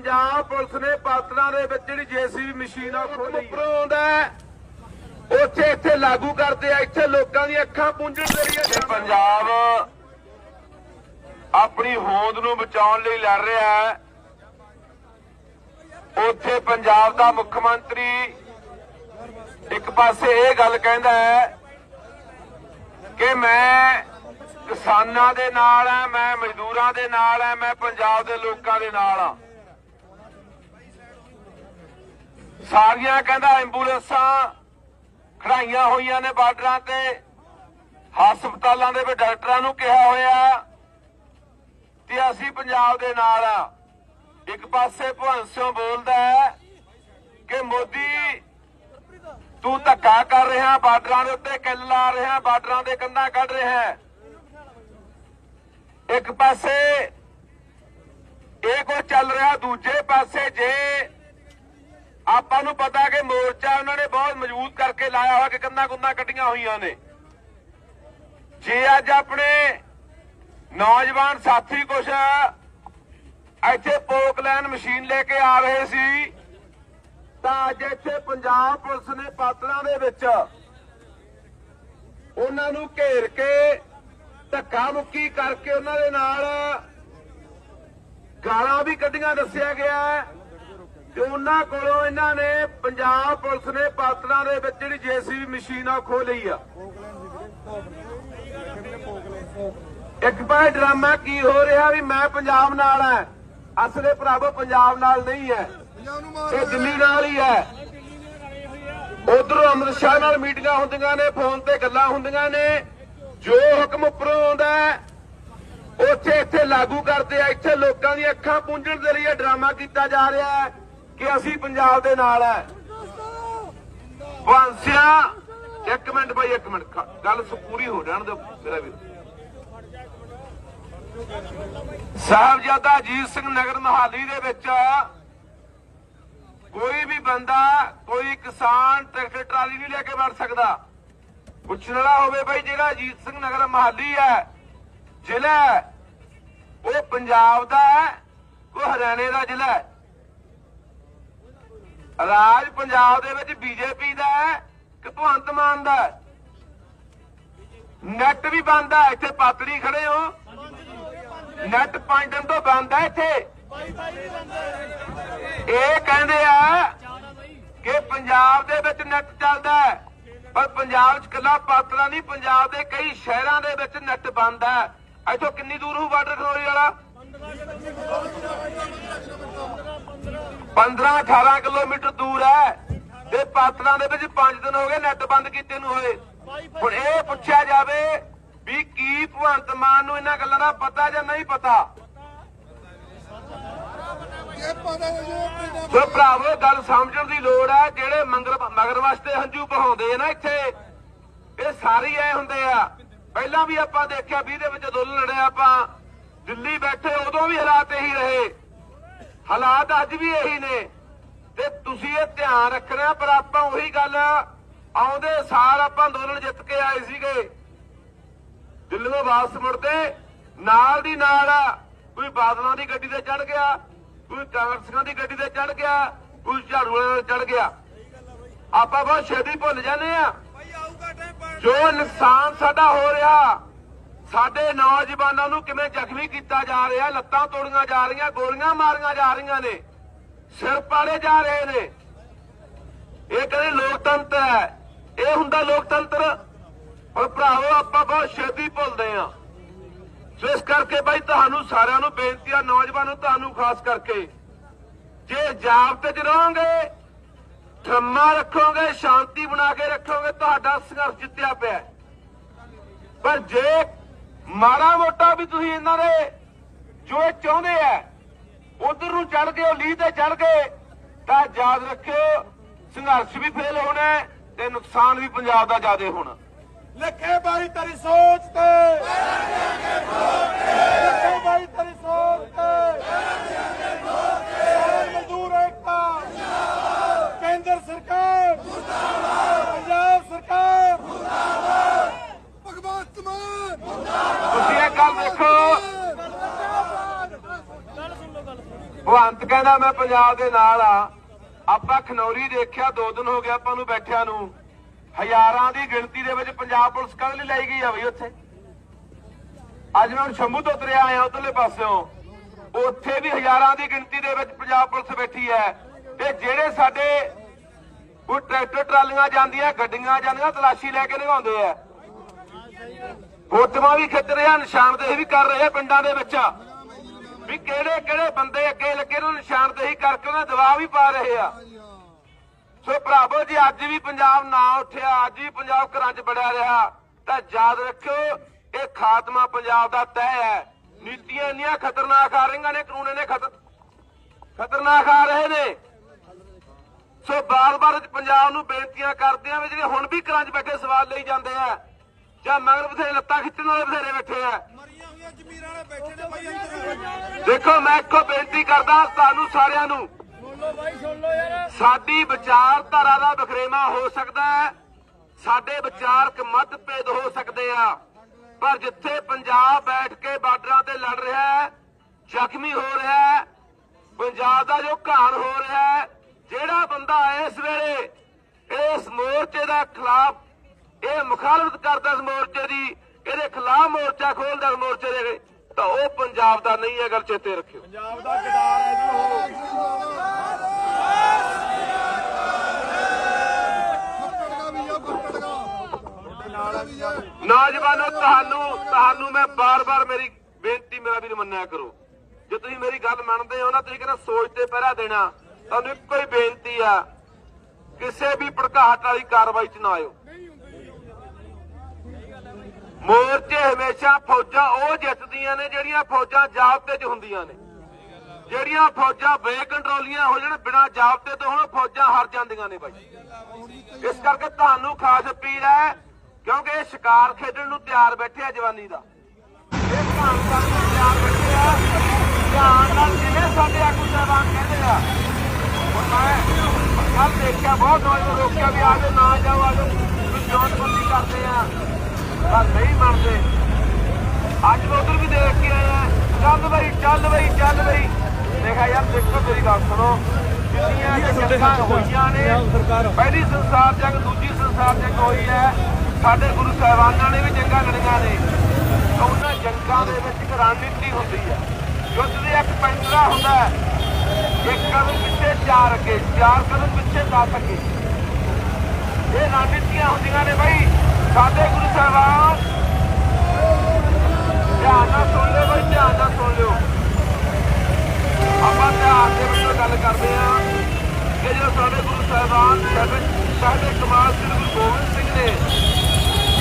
Punjab police ਨੇ ਪਾਤਲਾਂ ਦੇ ਵਿੱਚ ਜਿਹੜੀ ਜੀਸੀਬੀ ਮਸ਼ੀਨ ਆ ਖੋਲੀ ਉੱਪਰੋਂ ਆਉਂਦਾ ਉੱਥੇ ਇੱਥੇ ਲਾਗੂ ਕਰਦੇ ਆ, ਇੱਥੇ ਲੋਕਾਂ ਦੀਆਂ ਅੱਖਾਂ ਪੂੰਝਣ ਜ਼ਰੀਏ ਪੰਜਾਬ ਆਪਣੀ ਹੋਂਦ ਨੂੰ ਬਚਾਉਣ ਲਈ ਲੜ ਰਿਹਾ ਹੈ। ਉੱਥੇ ਪੰਜਾਬ ਦਾ ਮੁੱਖ ਮੰਤਰੀ ਇੱਕ ਪਾਸੇ ਇਹ ਗੱਲ ਕਹਿੰਦਾ ਹੈ ਕਿ ਮੈਂ ਕਿਸਾਨਾਂ ਦੇ ਨਾਲ ਆ ਮੈਂ ਮਜ਼ਦੂਰਾਂ ਦੇ ਨਾਲ ਆ ਮੈਂ ਪੰਜਾਬ ਦੇ ਲੋਕਾਂ ਦੇ ਨਾਲ ਆ ਸਾਰੀਆਂ ਕਹਿੰਦਾ ਐਂਬੂਲੈਂਸਾਂ ਖੜਾਈਆਂ ਹੋਈਆਂ ਨੇ ਬਾਰਡਰਾਂ ਤੇ। ਹਸਪਤਾਲਾਂ ਦੇ ਵਿੱਚ ਡਾਕਟਰਾਂ ਨੂੰ ਕਿਹਾ ਹੋਇਆ ਕਿ ਅਸੀਂ ਪੰਜਾਬ ਦੇ ਨਾਲ ਆ। ਇੱਕ ਪਾਸੇ ਭਗਵੰਤ ਸਿੰਘ ਬੋਲਦਾ ਹੈ ਕਿ ਮੋਦੀ, ਤੂੰ ਧੱਕਾ ਕਰ ਰਿਹਾ, ਬਾਰਡਰਾਂ ਦੇ ਉੱਤੇ ਕਿੱਲ ਲਾ ਰਿਹਾ, ਬਾਰਡਰਾਂ ਦੇ ਕੰਧਾਂ ਕੱਢ ਰਿਹਾ ਇੱਕ ਪਾਸੇ ਇਹ ਕੁਝ ਚੱਲ ਰਿਹਾ, ਦੂਜੇ ਪਾਸੇ ਜੇ ਆਪਾਂ ਨੂੰ ਪਤਾ ਕਿ ਮੋਰਚਾ ਉਹਨਾਂ ਨੇ ਬਹੁਤ ਮਜ਼ਬੂਤ ਕਰਕੇ ਲਾਇਆ ਹੋਇਆ ਕਿ ਕੰਧਾਂ ਕੁੰਧਾਂ ਕੱਟੀਆਂ ਹੋਈਆਂ ਨੇ। ਜੇ ਅੱਜ ਆਪਣੇ ਨੌਜਵਾਨ ਸਾਥੀ ਕੁਛ ਇੱਥੇ ਪੋਕਲੈਨ ਮਸ਼ੀਨ ਲੈ ਕੇ ਆ ਰਹੇ ਸੀ, ਤਾਂ ਅੱਜ ਇੱਥੇ ਪੰਜਾਬ ਪੁਲਿਸ ਨੇ ਪਾਤੜਾਂ ਦੇ ਵਿੱਚ ਉਹਨਾਂ ਨੂੰ ਘੇਰ ਕੇ ਧੱਕਾ ਮੁੱਕੀ ਕਰਕੇ ਉਹਨਾਂ ਦੇ ਨਾਲ ਗਾਲਾਂ ਵੀ ਕੱਢੀਆਂ, ਦੱਸਿਆ ਗਿਆ ਉਹਨਾਂ ਕੋਲੋਂ ਇਹਨਾਂ ਨੇ ਪੰਜਾਬ ਪੁਲਿਸ ਨੇ ਪਾਤੜਾਂ ਦੇ ਵਿੱਚ ਜਿਹੜੀ ਜੀਸੀਬੀ ਮਸ਼ੀਨ ਆ ਉਹ ਖੋਹ ਲਈ ਆ। ਇੱਕ ਪਾਸੇ ਡਰਾਮਾ ਕੀ ਹੋ ਰਿਹਾ ਵੀ ਮੈਂ ਪੰਜਾਬ ਨਾਲ ਹੈ ਅਸਲੇ ਭਰਾਵੋ ਪੰਜਾਬ ਨਾਲ ਨਹੀਂ ਹੈ ਇਹ ਦਿੱਲੀ ਨਾਲ ਹੀ ਹੈ ਉਧਰੋਂ ਅਮਰਿਤ ਸ਼ਾਹ ਨਾਲ ਮੀਟਿੰਗਾਂ ਹੁੰਦੀਆਂ ਨੇ ਫੋਨ ਤੇ ਗੱਲਾਂ ਹੁੰਦੀਆਂ ਨੇ। ਜੋ ਹੁਕਮ ਉੱਪਰੋਂ ਆਉਂਦਾ ਹੈ, ਉੱਥੇ ਇੱਥੇ ਲਾਗੂ ਕਰਦੇ ਆ ਇੱਥੇ ਲੋਕਾਂ ਦੀਆਂ ਅੱਖਾਂ ਪੂੰਝਣ ਦੇ ਲਈ ਇਹ ਡਰਾਮਾ ਕੀਤਾ ਜਾ ਰਿਹਾ ਹੈ। ਕਿ ਅਸੀਂ ਪੰਜਾਬ ਦੇ ਨਾਲ ਹੈ ਵਾਂਸਿਆ ਇੱਕ ਮਿੰਟ ਬਾਈ ਇੱਕ ਮਿੰਟ। ਗੱਲ ਪੂਰੀ ਹੋ ਜਾਣ ਦਿਓ ਮੇਰਾ ਵੀਰ। ਸਾਹਿਬਜ਼ਾਦਾ ਅਜੀਤ ਸਿੰਘ ਨਗਰ ਮਹਾਲੀ ਦੇ ਵਿੱਚ ਕੋਈ ਵੀ ਬੰਦਾ ਕੋਈ ਕਿਸਾਨ ਟਰੈਕਟਰ ਟਰਾਲੀ ਨਹੀਂ ਲੈ ਕੇ ਵੜ ਸਕਦਾ। ਪੁੱਛਣ ਵਾਲਾ ਹੋਵੇ ਬਈ ਜਿਹੜਾ ਅਜੀਤ ਸਿੰਘ ਨਗਰ ਮਹਾਲੀ ਹੈ ਜ਼ਿਲ੍ਹਾ ਹੈ, ਉਹ ਪੰਜਾਬ ਦਾ ਹੈ ਉਹ ਹਰਿਆਣੇ ਦਾ ਜ਼ਿਲ੍ਹਾ ਹੈ ਰਾਜ ਪੰਜਾਬ ਦੇ ਵਿੱਚ ਬੀਜੇਪੀ ਦਾ ਹੈ ਕਿ ਭਗਵੰਤ ਮਾਨ ਦਾ ਹੈ? ਨੈਟ ਵੀ ਬੰਦ ਹੈ, ਇੱਥੇ ਪਾਤੜੀ ਖੜੇ ਹੋ। ਨੈਟ 5 ਦਿਨ ਤੋਂ ਬੰਦ ਹੈ ਇੱਥੇ। ਇਹ ਕਹਿੰਦੇ ਆ ਕਿ ਪੰਜਾਬ ਦੇ ਵਿੱਚ ਨੈਟ ਚੱਲਦਾ ਹੈ, ਪਰ ਪੰਜਾਬ 'ਚ ਕੱਲਾ ਪਾਤੜਾ ਨਹੀਂ, ਪੰਜਾਬ ਦੇ ਕਈ ਸ਼ਹਿਰਾਂ ਦੇ ਵਿੱਚ ਨੈਟ ਬੰਦ ਹੈ। ਇੱਥੋਂ ਕਿੰਨੀ ਦੂਰ ਹੋਊ ਬਾਰਡਰ ਖਨੋਰੀ ਵਾਲਾ? 15 18 ਕਿਲੋਮੀਟਰ ਦੂਰ ਹੈ ਤੇ ਪਾਤੜਾਂ ਦੇ ਵਿੱਚ 5 ਦਿਨ ਹੋ ਗਏ ਨੈਟ ਬੰਦ ਕੀਤੇ ਨੂੰ ਹੋਏ। ਹੁਣ ਇਹ ਪੁੱਛਿਆ ਜਾਵੇ ਵੀ ਕੀ ਭਗਵੰਤ ਮਾਨ ਨੂੰ ਇਹਨਾਂ ਗੱਲਾਂ ਦਾ ਪਤਾ ਜਾਂ ਨਹੀਂ ਪਤਾ? ਸੋ ਭਰਾਵੋ ਗੱਲ ਸਮਝਣ ਦੀ ਲੋੜ ਹੈ, ਜਿਹੜੇ ਮੰਗਰ ਮਗਰ ਵਾਸਤੇ ਹੰਝੂ ਬਹਾਉਂਦੇ ਨਾ ਇੱਥੇ, ਇਹ ਸਾਰੇ ਐ ਹੁੰਦੇ ਆ। ਪਹਿਲਾਂ ਵੀ ਆਪਾਂ ਦੇਖਿਆ 20 ਦੇ ਵਿੱਚ ਅੰਦੋਲਨ ਲੜਿਆ ਆਪਾਂ। ਦਿੱਲੀ ਬੈਠੇ, ਉਦੋਂ ਵੀ ਹਾਲਾਤ ਇਹੀ ਰਹੇ। ਹਾਲਾਤ ਅੱਜ ਵੀ ਇਹੀ ਨੇ। ਤੇ ਤੁਸੀਂ ਇਹ ਧਿਆਨ ਰੱਖਣਾ ਪਰ ਆਪਾਂ ਉਹੀ ਗੱਲ ਆਉਂਦੇ ਸਾਲ ਆਪਾਂ ਅੰਦੋਲਨ ਜਿੱਤ ਕੇ ਆਏ ਸੀਗੇ। ਦਿੱਲੀੋਂ ਵਾਪਸ ਮੁੜਦੇ ਨਾਲ ਦੀ ਨਾਲ ਕੋਈ ਬਾਦਲਾਂ ਦੀ ਗੱਡੀ ਤੇ ਚੜ ਗਿਆ ਕੋਈ ਕਾਂਗਰਸੀਆਂ ਦੀ ਗੱਡੀ ਤੇ ਚੜ ਗਿਆ ਕੋਈ ਝਾੜੂ ਵਾਲਿਆਂ ਤੇ ਚੜ ਗਿਆ। ਆਪਾਂ ਬਹੁਤ ਛੇਤੀ ਭੁੱਲ ਜਾਂਦੇ ਆ ਜੋ ਨੁਕਸਾਨ ਸਾਡਾ ਹੋ ਰਿਹਾ ਸਾਡੇ ਨੌਜਵਾਨਾਂ ਨੂੰ ਕਿਵੇਂ ਜ਼ਖਮੀ ਕੀਤਾ ਜਾ ਰਿਹਾ? ਲੱਤਾਂ ਤੋੜੀਆਂ ਜਾ ਰਹੀਆਂ, ਗੋਲੀਆਂ ਮਾਰੀਆਂ ਜਾ ਰਹੀਆਂ ਨੇ। ਸਿਰ ਪਾੜੇ ਜਾ ਰਹੇ ਨੇ। ਇਹ ਕਹਿੰਦੇ ਲੋਕਤੰਤਰ ਹੈ। ਇਹ ਹੁੰਦਾ ਲੋਕਤੰਤਰ। ਪਰ ਭਰਾਵੋ, ਆਪਾਂ ਬਹੁਤ ਛੇਤੀ ਭੁੱਲਦੇ ਆ ਸੋ ਇਸ ਕਰਕੇ ਬਾਈ, ਤੁਹਾਨੂੰ ਸਾਰਿਆਂ ਨੂੰ ਬੇਨਤੀ ਆ, ਨੌਜਵਾਨੋ ਤੁਹਾਨੂੰ ਖਾਸ ਕਰਕੇ। ਜੇ ਜਾਬਤੇ 'ਚ ਰਹੋਗੇ ਧਰਮਾ ਰੱਖੋਗੇ, ਸ਼ਾਂਤੀ ਬਣਾ ਕੇ ਰੱਖੋਗੇ, ਤੁਹਾਡਾ ਸੰਘਰਸ਼ ਜਿੱਤਿਆ ਪਿਆ। ਪਰ ਜੇ ਮਾੜਾ ਮੋਟਾ ਵੀ ਤੁਸੀਂ ਇਹਨਾਂ ਦੇ ਜੋ ਇਹ ਚਾਹੁੰਦੇ ਆ, ਉਧਰ ਨੂੰ ਚੜ ਗਏ ਲੀ ਤੇ ਚੜ ਗਏ ਤਾਂ ਯਾਦ ਰੱਖਿਓ, ਸੰਘਰਸ਼ ਵੀ ਫੇਲ ਹੋਣਾ ਤੇ ਨੁਕਸਾਨ ਵੀ ਪੰਜਾਬ ਦਾ ਜ਼ਿਆਦਾ ਹੋਣਾ। ਲੱਖੇ ਬਾਈ ਤੇਰੀ ਸੋਚ ਤੇ। ਲੱਖੇ ਬਾਈ ਤੇਰੀ ਸੋਚ ਤੇ। ਮਜ਼ਦੂਰ ਏਕਤਾ। ਕੇਂਦਰ ਸਰਕਾਰ। ਪੰਜਾਬ ਸਰਕਾਰ ਭਗਵੰਤ ਮਾਨ ਤੁਸੀਂ ਇਹ ਗੱਲ ਦੇਖੋ। ਭਗਵੰਤ ਕਹਿੰਦਾ, ਮੈਂ ਪੰਜਾਬ ਦੇ ਨਾਲ ਆ। ਆਪਾਂ ਖਨੌਰੀ ਦੇਖਿਆ, ਦੋ ਦਿਨ ਹੋ ਗਿਆ ਆਪਾਂ ਨੂੰ ਬੈਠਿਆਂ ਨੂੰ। ਹਜ਼ਾਰਾਂ ਦੀ ਗਿਣਤੀ ਦੇ ਵਿੱਚ ਪੰਜਾਬ ਪੁਲਿਸ ਕੱਲ ਲਈ ਲਾਈ ਗਈ ਆ ਬਈ ਉੱਥੇ? ਅੱਜ ਮੈਂ ਹੁਣ ਸ਼ੰਭੂ ਤੋਂ ਉਤਰਿਆ ਆਇਆ ਉਧਰਲੇ ਪਾਸਿਓਂ। ਉੱਥੇ ਵੀ ਹਜ਼ਾਰਾਂ ਦੀ ਗਿਣਤੀ ਦੇ ਵਿੱਚ ਪੰਜਾਬ ਪੁਲਿਸ ਬੈਠੀ ਹੈ। ਤੇ ਜਿਹੜੇ ਸਾਡੇ ਉਹ ਟਰੈਕਟਰ ਟਰਾਲੀਆਂ ਜਾਂਦੀਆਂ, ਗੱਡੀਆਂ ਜਾਂਦੀਆਂ, ਤਲਾਸ਼ੀ ਲੈ ਕੇ ਨਿਗਾਉਂਦੇ ਆ। ਫੋਟੋਆਂ ਵੀ ਖਿੱਚ ਰਹੇ ਆ ਨਿਸ਼ਾਨਦੇਹੀ ਵੀ ਕਰ ਰਹੇ ਆ ਪਿੰਡਾਂ ਦੇ ਵਿੱਚ। ਵੀ ਕਿਹੜੇ ਕਿਹੜੇ ਬੰਦੇ ਅੱਗੇ ਲੱਗੇ ਨੂੰ ਨਿਸ਼ਾਨਦੇਹੀ ਕਰਕੇ ਉਹਨਾਂ ਦਬਾਅ ਵੀ ਪਾ ਰਹੇ ਆ। ਸੋ ਭਰਾਵੋ, ਜੀ ਅੱਜ ਵੀ ਪੰਜਾਬ ਨਾ ਉੱਠਿਆ, ਅੱਜ ਵੀ ਪੰਜਾਬ ਘਰਾਂ 'ਚ ਬੜਿਆ ਰਿਹਾ, ਤਾਂ ਯਾਦ ਰੱਖਿਓ, ਇਹ ਖਾਤਮਾ ਪੰਜਾਬ ਦਾ ਤੈਅ ਹੈ। ਨੀਤੀਆਂ ਇੰਨੀਆਂ ਖਤਰਨਾਕ ਆ ਰਹੀਆਂ ਨੇ, ਕਾਨੂੰਨ ਨੇ ਖਤਰਨਾਕ ਆ ਰਹੇ ਨੇ। ਸੋ ਬਾਰ-ਬਾਰ ਪੰਜਾਬ ਨੂੰ ਬੇਨਤੀਆਂ ਕਰਦੇ ਆ ਵੀ ਜਿਹੜੇ ਹੁਣ ਵੀ ਘਰਾਂ 'ਚ ਬੈਠੇ ਸਵਾਲ ਲਈ ਜਾਂਦੇ ਆ ਜਾਂ ਮਗਰ ਬਥੇਰੇ ਲੱਤਾਂ ਖਿੱਚਣ ਵਾਲੇ ਬਥੇਰੇ ਬੈਠੇ ਆ। ਮਰੀਆਂ ਹੋਈਆਂ ਜ਼ਮੀਰਾਂ ਵਾਲੇ ਬੈਠੇ ਨੇ ਬਾਈ ਅੰਦਰ। ਦੇਖੋ ਮੈਂ ਇੱਕੋ ਬੇਨਤੀ ਕਰਦਾ ਤੁਹਾਨੂੰ ਸਾਰਿਆਂ ਨੂੰ। ਸੁਣ ਲਓ ਬਾਈ ਸੁਣ ਲਓ ਯਾਰ। ਸਾਡੀ ਵਿਚਾਰਧਾਰਾ ਦਾ ਬਖਰੇਵਾ ਹੋ ਸਕਦਾ ਹੈ। ਸਾਡੇ ਵਿਚਾਰਕ ਮਤਭੇਦ ਹੋ ਸਕਦੇ ਆ। ਪਰ ਜਿੱਥੇ ਪੰਜਾਬ ਬੈਠ ਕੇ ਬਾਰਡਰਾਂ ਤੇ ਲੜ ਰਿਹਾ ਹੈ ਜ਼ਖਮੀ ਹੋ ਰਿਹਾ ਹੈ ਪੰਜਾਬ ਦਾ ਜੋ ਘਾਣ ਹੋ ਰਿਹਾ ਹੈ ਜਿਹੜਾ ਬੰਦਾ ਇਸ ਵੇਲੇ ਇਸ ਮੋਰਚੇ ਦਾ ਖਿਲਾਫ ਇਹ ਮੁਖਾਲਫਤ ਕਰਦਾ ਇਸ ਮੋਰਚੇ ਦੀ ਇਹਦੇ ਖਿਲਾਫ ਮੋਰਚਾ ਖੋਲਦਾ ਇਸ ਮੋਰਚੇ ਦੇ ਤਾਂ ਉਹ ਪੰਜਾਬ ਦਾ ਨਹੀਂ ਹੈ ਗੱਲ ਚੇਤੇ ਰੱਖਿਓ। ਪੰਜਾਬ ਦਾ ਕਿਦਾਰ ਹੈ ਜੀ ਉਹ। ਨੌਜਵਾਨੋ ਤੁਹਾਨੂੰ ਤੁਹਾਨੂੰ ਮੈਂ ਬਾਰ-ਬਾਰ ਮੇਰੀ ਬੇਨਤੀ ਮੇਰਾ ਵੀਰ ਮੰਨਿਆ ਕਰੋ। ਜੇ ਤੁਸੀਂ ਮੇਰੀ ਗੱਲ ਮੰਨਦੇ ਹੋ ਨਾ ਤੁਸੀਂ ਕਹਿੰਦਾ ਸੋਚ ਤੇ ਪਹਿਰਾ ਦੇਣਾ। ਤੁਹਾਨੂੰ ਇੱਕੋ ਹੀ ਬੇਨਤੀ ਆ ਕਿਸੇ ਵੀ ਭੜਕਾਹਟ ਵਾਲੀ ਕਾਰਵਾਈ 'ਚ ਨਾ ਆਇਓ। ਮੋਰਚੇ ਹਮੇਸ਼ਾ ਫੌਜਾਂ ਉਹ ਜਿੱਤਦੀਆਂ ਨੇ ਜਿਹੜੀਆਂ ਫੌਜਾਂ ਜਾਬਤੇ 'ਚ ਹੁੰਦੀਆਂ ਨੇ। ਜਿਹੜੀਆਂ ਫੌਜਾਂ ਬੇਕੰਟਰੋਲੀਆਂ ਹੋ ਜਾਣ ਬਿਨਾਂ ਜਾਬਤੇ ਤੋਂ ਹੁਣ ਫੌਜਾਂ ਹਾਰ ਜਾਂਦੀਆਂ ਨੇ ਬਾਈ। ਇਸ ਕਰਕੇ ਤੁਹਾਨੂੰ ਖਾਸ ਅਪੀਲ ਹੈ, ਕਿਉਂਕਿ ਇਹ ਸ਼ਿਕਾਰ ਖੇਡਣ ਨੂੰ ਤਿਆਰ ਬੈਠੇ ਆ ਜਵਾਨੀ ਦਾ। ਇਹ ਭਾਣ ਕਰਨ ਨੂੰ ਤਿਆਰ ਬੈਠੇ ਆ। ਧਿਆਨ ਨਾਲ ਜਿਵੇਂ ਸਾਡੇ ਆਗੂ ਸਾਹਿਬਾਨ ਕਹਿੰਦੇ ਆ, ਹੁਣ ਮੈਂ ਕੱਲ ਦੇਖਿਆ ਬਹੁਤ ਨੌਜਵਾਨ ਰੋਕਿਆ ਵੀ ਆਜੋ ਨਾ ਜਾਓ ਆਜੋ ਵੀ ਜੋਤਬੰਦੀ ਕਰਦੇ ਆ। ਪਰ ਨਹੀਂ ਮੰਨਦੇ ਅੱਜ ਮੈਂ ਉਧਰ ਵੀ ਦੇਖ ਕੇ ਆਇਆ। ਚੱਲ ਬਈ ਚੱਲ ਬਈ ਚੱਲ ਬਈ। ਦੇਖਾ ਯਾਰ ਦੇਖੋ ਮੇਰੀ ਗੱਲ ਸੁਣੋ। ਕਿੰਨੀਆਂ ਜੰਗਾਂ ਹੋਈਆਂ ਨੇ ਪਹਿਲੀ ਸੰਸਾਰ ਜੰਗ ਦੂਜੀ ਸੰਸਾਰ ਜੰਗ ਹੋਈ ਹੈ। ਸਾਡੇ ਗੁਰੂ ਸਾਹਿਬਾਨਾਂ ਨੇ ਵੀ ਜੰਗਾਂ ਲੜੀਆਂ ਨੇ। ਉਹਨਾਂ ਜੰਗਾਂ ਦੇ ਵਿੱਚ ਇੱਕ ਰਣਨੀਤੀ ਹੁੰਦੀ ਹੈ। ਯੁੱਧ ਦੇ ਇੱਕ ਪੈਂਤਰਾ ਹੁੰਦਾ ਹੈ। ਇੱਕ ਕਦਮ ਪਿੱਛੇ ਚਾਰ ਅੱਗੇ ਚਾਰ ਕਦਮ ਪਿੱਛੇ 10 ਅੱਗੇ। ਇਹ ਰਣਨੀਤੀਆਂ ਹੁੰਦੀਆਂ ਨੇ ਬਾਈ। ਸਾਡੇ ਗੁਰੂ ਸਾਹਿਬਾਨ, ਧਿਆਨ ਨਾਲ ਸੁਣ ਲਿਓ ਬਾਈ, ਧਿਆਨ ਨਾਲ ਸੁਣ ਲਿਓ। ਆਪਾਂ ਧਿਆਨ ਦੇ ਵਿੱਚ ਗੱਲ ਕਰਦੇ ਆ ਕਿ ਜੋ ਸਾਡੇ ਗੁਰੂ ਸਾਹਿਬਾਨ, ਸਾਡੇ ਸਾਡੇ ਕਮਾਲ ਸ੍ਰੀ ਗੁਰੂ ਗੋਬਿੰਦ ਸਿੰਘ ਨੇ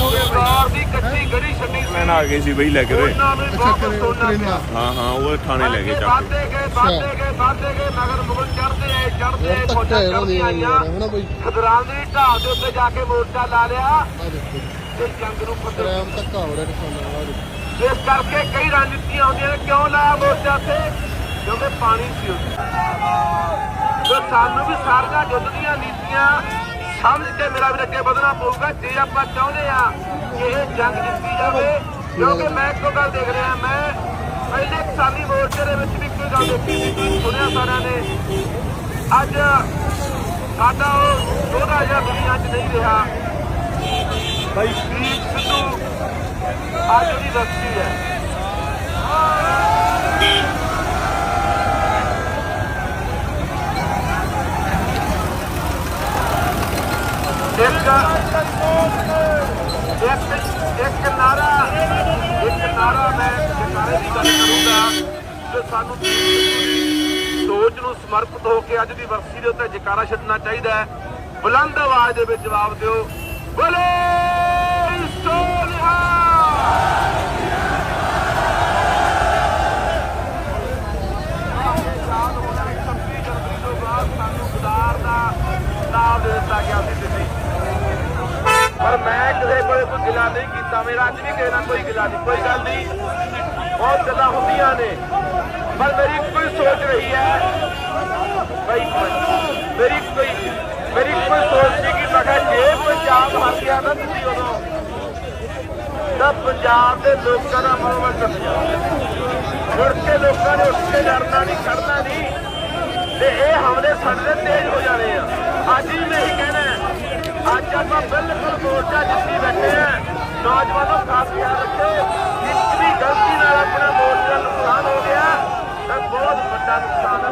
ਹੋ ਗਿਆ ਦੀ ਕੱਚੀ ਗੜੀ ਛੱਡੀ ਸੀ। ਲੈਣ ਆ ਗਏ ਸੀ ਬਈ ਲੈ ਕੇ ਰੇ ਉਹਨਾਂ ਨੂੰ ਬਹੁਤ ਸੋਨਾ ਪਿਆ ਹਾਂ ਹਾਂ ਉਹ ਥਾਣੇ ਲੈ ਕੇ ਚੱਕ ਵੱਧਦੇ ਗਏ ਵੱਧਦੇ ਗਏ ਵੱਧਦੇ ਗਏ ਮਗਰ ਮੁਗਲ ਚੜਦੇ ਆਏ ਚੜਦੇ ਆਏ ਫੌਜਾਂ ਚੜਦੀਆਂ ਆਈਆਂ ਖਦਰਾਂ ਦੀ ਢਾਹ ਦੇ ਉੱਤੇ ਜਾ ਕੇ ਮੋਰਚਾ ਲਾ ਲਿਆ। ਤੇ ਜੰਗ ਨੂੰ ਫਤਿਹ। ਇਸ ਕਰਕੇ ਕਈ ਰਣਨੀਤੀਆਂ ਹੁੰਦੀਆਂ ਨੇ। ਕਿਉਂ ਲਾਇਆ ਮੋਰਚਾ ਤੇ? ਕਿਉਂਕਿ ਪਾਣੀ ਸੀ ਉੱਥੇ। ਤੇ ਸਾਨੂੰ ਵੀ ਸਾਰੀਆਂ ਯੁੱਧ ਦੀਆਂ ਨੀਤੀਆਂ ਸਮਝ ਕੇ ਮੇਰਾ ਵੀ ਅੱਗੇ ਵਧਣਾ ਪਊਗਾ, ਜੇ ਆਪਾਂ ਚਾਹੁੰਦੇ ਆ ਕਿ ਇਹ ਜੰਗ ਜਿੱਤੀ ਜਾਵੇ, ਕਿਉਂਕਿ ਮੈਂ ਇੱਕੋ ਗੱਲ ਦੇਖ ਰਿਹਾ, ਮੈਂ ਪਹਿਲੇ ਕਿਸਾਨੀ ਮੋਰਚੇ ਦੇ ਵਿੱਚ ਵੀ ਕੋਈ ਗੱਲ ਦੇਖੀ ਸੀ, ਤੁਸੀਂ ਸੁਣਿਆ ਸਾਰਿਆਂ ਨੇ। ਅੱਜ ਸਾਡਾ ਉਹ ਉਹਦਾ ਜਿਹਾ ਦੁਨੀਆ 'ਚ ਨਹੀਂ ਰਿਹਾ। ਭਾਈ ਦੀਪ ਸਿੱਧੂ ਅੱਜ ਦੀ ਰਸਤੀ ਹੈ ਇੱਕ ਇੱਕ ਇੱਕ ਨਾਰਾ ਇੱਕ ਨਾਰਾ ਮੈਂ ਜਕਾਰੇ ਦੀ ਗੱਲ ਕਰੂੰਗਾ ਕਿ ਸਾਨੂੰ ਸੋਚ ਨੂੰ ਸਮਰਪਿਤ ਹੋ ਕੇ ਅੱਜ ਦੀ ਵਰਸੀ ਦੇ ਉੱਤੇ ਜਕਾਰਾ ਛੱਡਣਾ ਚਾਹੀਦਾ ਹੈ। ਬੁਲੰਦ ਆਵਾਜ਼ ਦੇ ਵਿੱਚ ਜਵਾਬ ਦਿਓ। ਬੋਲੇ ਸੋਨਿਹਾ ਸਾਲ ਹੋਣਾ 26 ਜਨਵਰੀ ਤੋਂ ਬਾਅਦ ਸਾਨੂੰ ਗੁਦਾਰ ਦਾ ਨਾਮ ਦੇ ਦਿੱਤਾ ਗਿਆ। ਪਰ ਮੈਂ ਕਿਸੇ ਕੋਲ ਕੋਈ ਗਿਲਾ ਨਹੀਂ ਕੀਤਾ। ਮੇਰਾ ਅੱਜ ਵੀ ਕਿਸੇ ਨਾਲ ਕੋਈ ਗਿਲਾ ਨਹੀਂ। ਕੋਈ ਗੱਲ ਨਹੀਂ। ਬਹੁਤ ਗੱਲਾਂ ਹੁੰਦੀਆਂ ਨੇ। ਪਰ ਮੇਰੀ ਕੋਈ ਸੋਚ ਰਹੀ ਹੈ। ਬਈ, ਮੇਰੀ ਕੋਈ ਮੇਰੀ ਕੋਈ ਸੋਚ ਨਹੀਂ ਕਿ ਮੈਂ ਕਿਹਾ ਜੇ ਪੰਜਾਬ ਹਾਰ ਗਿਆ ਨਾ ਤੁਸੀਂ ਉਦੋਂ, ਤਾਂ ਪੰਜਾਬ ਦੇ ਲੋਕਾਂ ਦਾ ਮਨੋਬਲ ਟੁੱਟ ਜਾਊਗਾ ਮੁੜ ਕੇ ਲੋਕਾਂ ਨੇ ਉੱਠ ਕੇ ਲੜਨਾ ਨਹੀਂ, ਖੜਨਾ ਨਹੀਂ। ਤੇ ਇਹ ਹਮਲੇ ਸਾਡੇ ਤੇਜ਼ ਹੋ ਜਾਣੇ ਆ। ਅੱਜ ਹੀ ਮੈਂ ਕਹਿਣਾ ਅੱਜ ਆਪਾਂ ਬਿਲਕੁਲ ਮੋਰਚਾ ਜਿੱਤੀ ਬੈਠੇ ਆ। ਨੌਜਵਾਨੋ ਖਾਸ ਖਿਆਲ ਰੱਖੋ ਇੱਕ ਵੀ ਗਲਤੀ ਨਾਲ ਆਪਣਾ ਮੋਰਚਾ ਨੁਕਸਾਨ ਹੋ ਗਿਆ, ਤਾਂ ਬਹੁਤ ਵੱਡਾ ਨੁਕਸਾਨ ਹੈ